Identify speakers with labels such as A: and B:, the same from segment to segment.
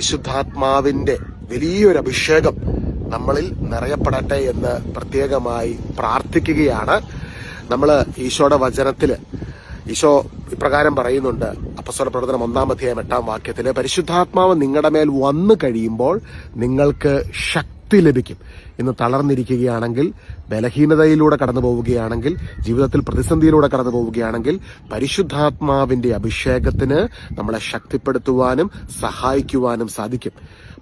A: പരിശുദ്ധാത്മാവിന്റെ വലിയൊരു അഭിഷേകം നമ്മളിൽ നിറയപ്പെടട്ടെ എന്ന് പ്രത്യേകമായി പ്രാർത്ഥിക്കുകയാണ്. നമ്മൾ ഈശോയുടെ വചനത്തിൽ ഈശോ ഇപ്രകാരം പറയുന്നുണ്ട് അപ്പസ്വര പ്രവർത്തനം ഒന്നാം അധ്യായം എട്ടാം വാക്യത്തിൽ പരിശുദ്ധാത്മാവ് നിങ്ങളുടെ മേൽ വന്നു കഴിയുമ്പോൾ നിങ്ങൾക്ക് ശക്തി ലഭിക്കും. ഇന്ന് തളർന്നിരിക്കുകയാണെങ്കിൽ ബലഹീനതയിലൂടെ കടന്നു പോവുകയാണെങ്കിൽ ജീവിതത്തിൽ പ്രതിസന്ധിയിലൂടെ കടന്നു പോവുകയാണെങ്കിൽ പരിശുദ്ധാത്മാവിന്റെ അഭിഷേകത്തിന് നമ്മളെ ശക്തിപ്പെടുത്തുവാനും സഹായിക്കുവാനും സാധിക്കും.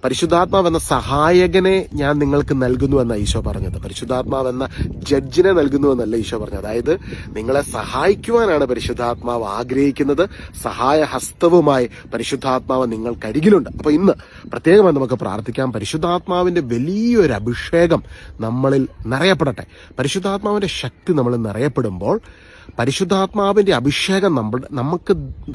A: പരിശുദ്ധാത്മാവ് എന്ന സഹായകനെ ഞാൻ നിങ്ങൾക്ക് നൽകുന്നു എന്ന ഈശോ പറഞ്ഞത്. പരിശുദ്ധാത്മാവ് എന്ന ജഡ്ജിനെ നൽകുന്നു എന്നല്ല ഈശോ പറഞ്ഞത്. അതായത് നിങ്ങളെ സഹായിക്കുവാനാണ് പരിശുദ്ധാത്മാവ് ആഗ്രഹിക്കുന്നത്. സഹായ ഹസ്തവുമായി പരിശുദ്ധാത്മാവ് നിങ്ങൾക്കരികിലുണ്ട്. അപ്പൊ ഇന്ന് പ്രത്യേകമായി നമുക്ക് പ്രാർത്ഥിക്കാം. പരിശുദ്ധാത്മാവിന്റെ വലിയൊരു അഭിഷേകം നമ്മളിൽ നിറയപ്പെടട്ടെ. പരിശുദ്ധാത്മാവിന്റെ ശക്തി നമ്മൾ നിറയപ്പെടുമ്പോൾ പരിശുദ്ധാത്മാവിന്റെ അഭിഷേകം നമ്മൾ നമുക്ക്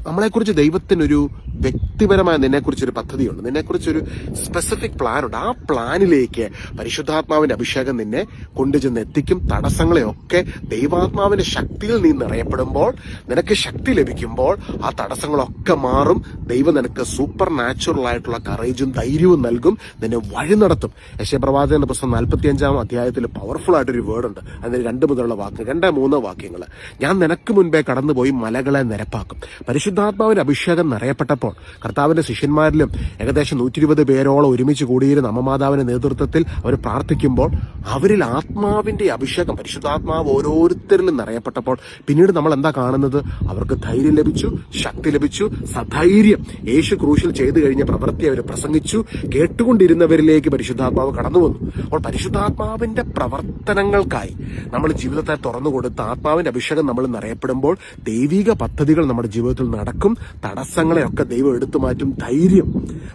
A: നമ്മളെക്കുറിച്ച് ദൈവത്തിനൊരു വ്യക്തിപരമായ നിന്നെക്കുറിച്ചൊരു പദ്ധതിയുണ്ട്. നിന്നെക്കുറിച്ചൊരു സ്പെസിഫിക് പ്ലാൻ ഉണ്ട്. ആ പ്ലാനിലേക്ക് പരിശുദ്ധാത്മാവിന്റെ അഭിഷേകം നിന്നെ കൊണ്ടുചെന്ന് എത്തിക്കും. തടസ്സങ്ങളെയൊക്കെ ദൈവാത്മാവിന്റെ ശക്തിയിൽ നീ നിറയപ്പെടുമ്പോൾ നിനക്ക് ശക്തി ലഭിക്കുമ്പോൾ ആ തടസ്സങ്ങളൊക്കെ മാറും. ദൈവം നിനക്ക് സൂപ്പർ നാച്ചുറൽ ആയിട്ടുള്ള കറേജും ധൈര്യവും നൽകും. നിന്നെ വഴി നടത്തും. യശയപ്രവാചകന്റെ പുസ്തകം നാൽപ്പത്തി അഞ്ചാം അധ്യായത്തിൽ പവർഫുൾ ആയിട്ടൊരു വേർഡ് ഉണ്ട്. അതിന് രണ്ട് മുതലുള്ള വാക്ക് രണ്ട് മൂന്ന് വാക്യങ്ങൾ ഞാൻ നിനക്ക് മുൻപേ കടന്നുപോയി മലകളെ നിരപ്പാക്കും. പരിശുദ്ധാത്മാവിന്റെ അഭിഷേകം നിറയപ്പെട്ടപ്പോൾ കർത്താവിന്റെ ശിഷ്യന്മാരിലും ഏകദേശം നൂറ്റി ഇരുപത് പേരോളം ഒരുമിച്ച് കൂടിയിരുന്ന അമ്മമാതാവിന്റെ നേതൃത്വത്തിൽ അവർ പ്രാർത്ഥിക്കുമ്പോൾ അവരിൽ ആത്മാവിന്റെ അഭിഷേകം പരിശുദ്ധാത്മാവ് ഓരോരുത്തരിലും നിറയപ്പെട്ടപ്പോൾ പിന്നീട് നമ്മൾ എന്താ കാണുന്നത്? അവർക്ക് ധൈര്യം ലഭിച്ചു ശക്തി ലഭിച്ചു സധൈര്യം. യേശു ക്രൂശിൽ ചെയ്തു കഴിഞ്ഞ പ്രവൃത്തി അവർ പ്രസംഗിച്ചു കേട്ടുകൊണ്ടിരുന്നവരിലേക്ക് പരിശുദ്ധാത്മാവ് കടന്നു വന്നു. അപ്പോൾ പരിശുദ്ധാത്മാവിന്റെ പ്രവർത്തനങ്ങൾക്കായി നമ്മൾ ജീവിതത്തെ തുറന്നു കൊടുത്ത് ആത്മാവിന്റെ അഭിഷേകം നമ്മൾ നിറയപ്പെടുമ്പോൾ ദൈവിക പദ്ധതികൾ നമ്മുടെ ജീവിതത്തിൽ നടക്കും. തടസ്സങ്ങളെയൊക്കെ ദൈവം എടുത്തു മാറ്റും. ധൈര്യം.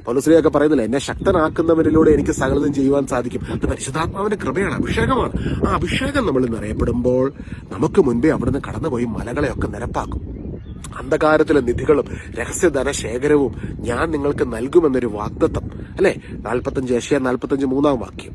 A: പൗലശ്രീയൊക്കെ പറയുന്നില്ല എന്നെ ശക്തനാക്കുന്നവരിലൂടെ എനിക്ക് സകലതും ചെയ്യുവാൻ സാധിക്കും. അത് പരിശുദ്ധാത്മാവിന്റെ കൃപയാണ് അഭിഷേകമാണ്. ആ അഭിഷേകം നമ്മൾ നിറയപ്പെടുമ്പോൾ നമുക്ക് മുൻപേ അവിടുന്ന് കടന്നുപോയി മലകളെയൊക്കെ നിരപ്പാക്കും. അന്ധകാരത്തിലെ നിധികളും രഹസ്യധന ശേഖരവും ഞാൻ നിങ്ങൾക്ക് നൽകുമെന്നൊരു വാഗ്ദത്തം. അല്ലെ? നാൽപ്പത്തഞ്ച് ഏഷ്യ നാൽപ്പത്തഞ്ച് മൂന്നാം വാക്യം.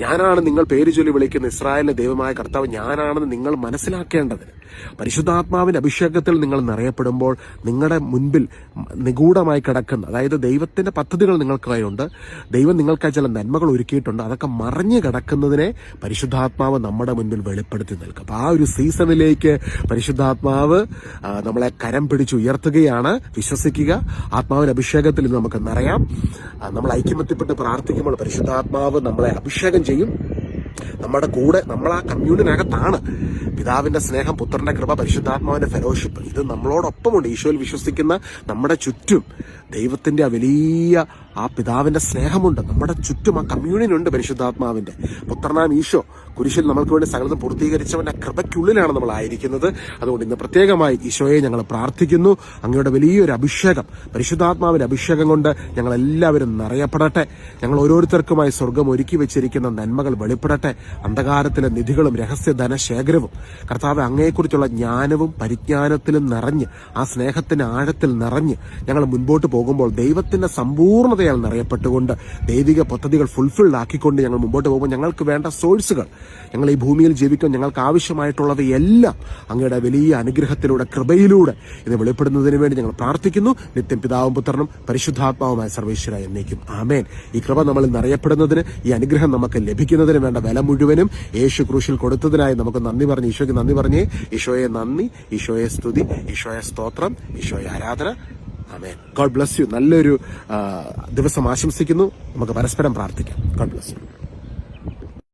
A: ഞാനാണ് നിങ്ങൾ പേര് ചൊല്ലി വിളിക്കുന്ന ഇസ്രായേലിന്റെ ദൈവമായ കർത്താവ് ഞാനാണെന്ന് നിങ്ങൾ മനസ്സിലാക്കേണ്ടതിന്. പരിശുദ്ധാത്മാവിന്റെ അഭിഷേകത്തിൽ നിങ്ങൾ നിറയപ്പെടുമ്പോൾ നിങ്ങളുടെ മുൻപിൽ നിഗൂഢമായി കിടക്കുന്ന അതായത് ദൈവത്തിന്റെ പദ്ധതികൾ നിങ്ങൾക്കായി ഉണ്ട് ദൈവം നിങ്ങൾക്കായി ചില നന്മകൾ ഒരുക്കിയിട്ടുണ്ട്. അതൊക്കെ മറിഞ്ഞു കിടക്കുന്നതിനെ പരിശുദ്ധാത്മാവ് നമ്മുടെ മുൻപിൽ വെളിപ്പെടുത്തി നിൽക്കും അപ്പൊ ആ ഒരു സീസണിലേക്ക് പരിശുദ്ധാത്മാവ് നമ്മളെ കരം പിടിച്ച് ഉയർത്തുകയാണ്. വിശ്വസിക്കുക. ആത്മാവിന്റെ അഭിഷേകത്തിൽ നമുക്ക് നിറയാം. നമ്മൾ ഐക്യമത്യപ്പെട്ട് പ്രാർത്ഥിക്കുമ്പോൾ പരിശുദ്ധാത്മാവ് നമ്മളെ അഭിഷേകം ചെയ്യും. നമ്മുടെ കൂടെ നമ്മൾ ആ കമ്മ്യൂണിനകത്താണ്. പിതാവിന്റെ സ്നേഹം പുത്രന്റെ കൃപ പരിശുദ്ധാത്മാവിന്റെ ഫെലോഷിപ്പ്. ഇത് നമ്മളോടൊപ്പമുണ്ട്. ഈശോയിൽ വിശ്വസിക്കുന്ന നമ്മുടെ ചുറ്റും ദൈവത്തിന്റെ ആ വലിയ ആ പിതാവിന്റെ സ്നേഹമുണ്ട്. നമ്മുടെ ചുറ്റും ആ കമ്മ്യൂണിയൻ ഉണ്ട് പരിശുദ്ധാത്മാവിന്റെ. പുത്രനാം ഈശോ കുരിശിൽ നമ്മൾക്ക് വേണ്ടി സകലതും പൂർത്തീകരിച്ചവന്റെ കൃപയ്ക്കുള്ളിലാണ് നമ്മൾ ആയിരിക്കുന്നത്. അതുകൊണ്ട് ഇന്ന് പ്രത്യേകമായി ഈശോയെ ഞങ്ങൾ പ്രാർത്ഥിക്കുന്നു. അങ്ങയുടെ വലിയൊരു അഭിഷേകം പരിശുദ്ധാത്മാവിന്റെ അഭിഷേകം കൊണ്ട് ഞങ്ങൾ എല്ലാവരും നിറയപ്പെടട്ടെ. ഞങ്ങൾ ഓരോരുത്തർക്കുമായി സ്വർഗം ഒരുക്കി വെച്ചിരിക്കുന്ന നന്മകൾ വെളിപ്പെടട്ടെ. അന്ധകാരത്തിലെ നിധികളും രഹസ്യ ധനശേഖരവും കർത്താവ് അങ്ങയെക്കുറിച്ചുള്ള ജ്ഞാനവും പരിജ്ഞാനത്തിലും നിറഞ്ഞ് ആ സ്നേഹത്തിന്റെ ആഴത്തിൽ നിറഞ്ഞ് ഞങ്ങൾ മുൻപോട്ട് പോകുമ്പോൾ ദൈവത്തിന്റെ സമ്പൂർണതയാൽ നിറയപ്പെട്ടുകൊണ്ട് ദൈവിക പദ്ധതികൾ ഫുൾഫിൽഡ് ആക്കിക്കൊണ്ട് ഞങ്ങൾ മുമ്പോട്ട് പോകുമ്പോൾ ഞങ്ങൾക്ക് വേണ്ട സോഴ്സുകൾ ഞങ്ങൾ ഈ ഭൂമിയിൽ ജീവിക്കാൻ ഞങ്ങൾക്ക് ആവശ്യമായിട്ടുള്ളവയെല്ലാം അങ്ങയുടെ വലിയ അനുഗ്രഹത്തിലൂടെ കൃപയിലൂടെ ഇത് വെളിപ്പെടുന്നതിന് വേണ്ടി ഞങ്ങൾ പ്രാർത്ഥിക്കുന്നു. നിത്യം പിതാവും പുത്രനും പരിശുദ്ധാത്മാവുമായ സർവേശ്വര എന്നേക്കും. ആമേൻ. ഈ കൃപ നമ്മളിൽ നിറയപ്പെടുന്നതിന് ഈ അനുഗ്രഹം നമുക്ക് ലഭിക്കുന്നതിന് വേണ്ട വില മുഴുവനും യേശു ക്രൂശിൽ കൊടുത്തതിനായി നമുക്ക് നന്ദി പറഞ്ഞ് ഈശോയ്ക്ക് നന്ദി പറഞ്ഞേ ഈശോയെ നന്ദി ഈശോയെ സ്തുതി ഈശോയെ സ്തോത്രം ഈശോയെ ആരാധന. ആമേൻ. God bless you. നല്ലൊരു ദിവസം ആശംസിക്കുന്നു. നമുക്ക് പരസ്പരം പ്രാർത്ഥിക്കാം. God bless you.